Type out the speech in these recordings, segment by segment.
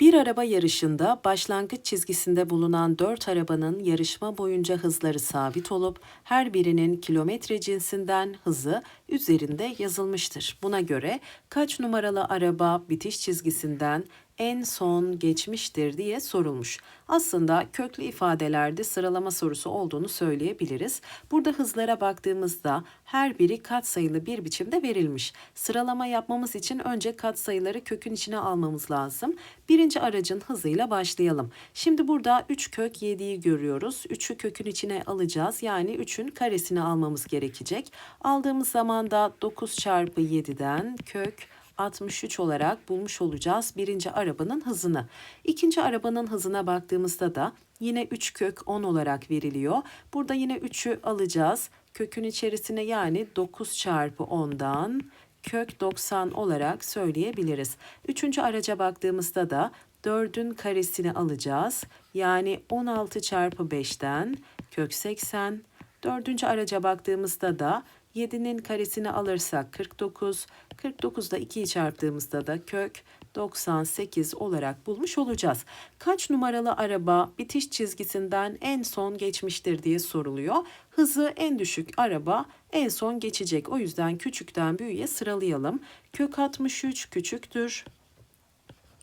Bir araba yarışında başlangıç çizgisinde bulunan dört arabanın yarışma boyunca hızları sabit olup her birinin kilometre cinsinden hızı üzerinde yazılmıştır. Buna göre kaç numaralı araba bitiş çizgisinden en son geçmiştir diye sorulmuş. Aslında köklü ifadelerde sıralama sorusu olduğunu söyleyebiliriz. Burada hızlara baktığımızda her biri katsayılı bir biçimde verilmiş. Sıralama yapmamız için önce katsayıları kökün içine almamız lazım. Birinci aracın hızıyla başlayalım. Şimdi burada 3 kök 7'yi görüyoruz. 3'ü kökün içine alacağız. Yani 3'ün karesini almamız gerekecek. Aldığımız zaman da 9 çarpı 7'den kök 63 olarak bulmuş olacağız birinci arabanın hızını. İkinci arabanın hızına baktığımızda da yine 3 kök 10 olarak veriliyor. Burada yine 3'ü alacağız. Kökün içerisine yani 9 çarpı 10'dan kök 90 olarak söyleyebiliriz. Üçüncü araca baktığımızda da 4'ün karesini alacağız. Yani 16 çarpı 5'ten kök 80. Dördüncü araca baktığımızda da 7'nin karesini alırsak 49, 49'da 2'yi çarptığımızda da kök 98 olarak bulmuş olacağız. Kaç numaralı araba bitiş çizgisinden en son geçmiştir diye soruluyor. Hızı en düşük araba en son geçecek. O yüzden küçükten büyüğe sıralayalım. Kök 63 küçüktür.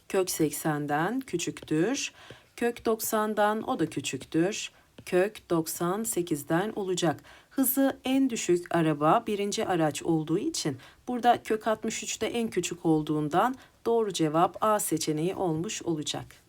Kök 80'den küçüktür. Kök 90'dan o da küçüktür. Kök 98'den olacak. Hızı en düşük araba birinci araç olduğu için burada kök 63'te en küçük olduğundan doğru cevap A seçeneği olmuş olacak.